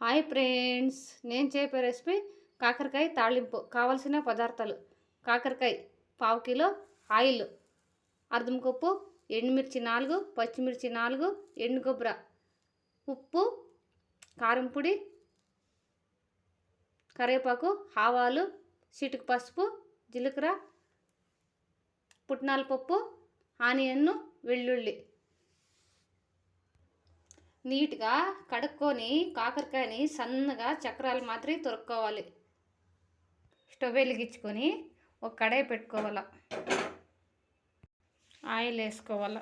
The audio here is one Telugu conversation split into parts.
హాయ్ ఫ్రెండ్స్ నేను చెప్పే రెసిపీ కాకరకాయ తాళింపు కావలసిన పదార్థాలు. కాకరకాయ పావు కిలో ఆయిల్ అర్ధం కప్పు ఎండుమిర్చి నాలుగు పచ్చిమిర్చి నాలుగు ఎండు కొబ్బర ఉప్పు కారం పొడి కరివేపాకు ఆవాలు చిటుకు పసుపు జీలకర్ర పుట్నాల పప్పు ఆనియన్ను వెల్లుల్లి నీట్గా కడుక్కొని కాకరకాయని సన్నగా చక్రాలు మాత్రం తొరుక్కోవాలి. స్టవ్ వెలిగించుకొని ఒక కడాయి పెట్టుకోవాలి. ఆయిల్ వేసుకోవాలి.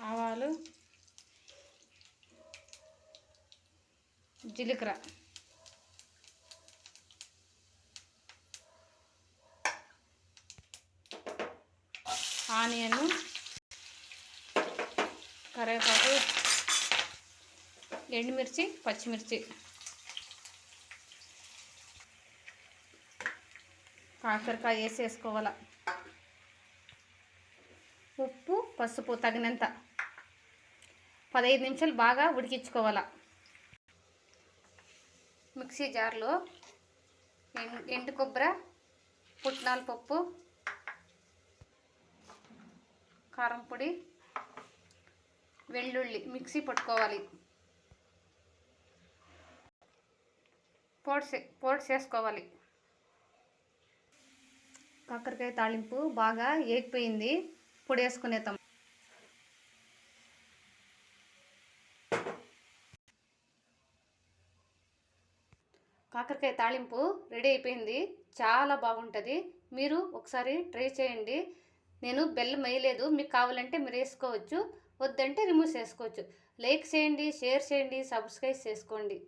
ఆవాలు జీలకర్ర. ఆనియన్ కరివేపాకు ఎండుమిర్చి పచ్చిమిర్చి కాకరకాయ వేసేసుకోవాలి. ఉప్పు పసుపు తగినంత పదహైదు నిమిషాలు బాగా ఉడికించుకోవాలి. మిక్సీ జార్లో ఎండు కొబ్బరి పుట్నాల పప్పు కారం పొడి వెల్లుల్లి మిక్సీ పట్టుకోవాలి. పోడ్స్ పోడ్స్ వేసుకోవాలి కాకరకాయ తాళింపు బాగా ఏగిపోయింది. పొడి వేసుకునేతాం కాకరకాయ తాళింపు రెడీ అయిపోయింది. చాలా బాగుంటుంది. మీరు ఒకసారి ట్రై చేయండి. నేను బెల్లం వేయలేదు మీకు కావాలంటే మీరు వేసుకోవచ్చు. వద్దంటే రిమూవ్ చేసుకోవచ్చు. లైక్ చేయండి షేర్ చేయండి సబ్స్క్రైబ్ చేసుకోండి.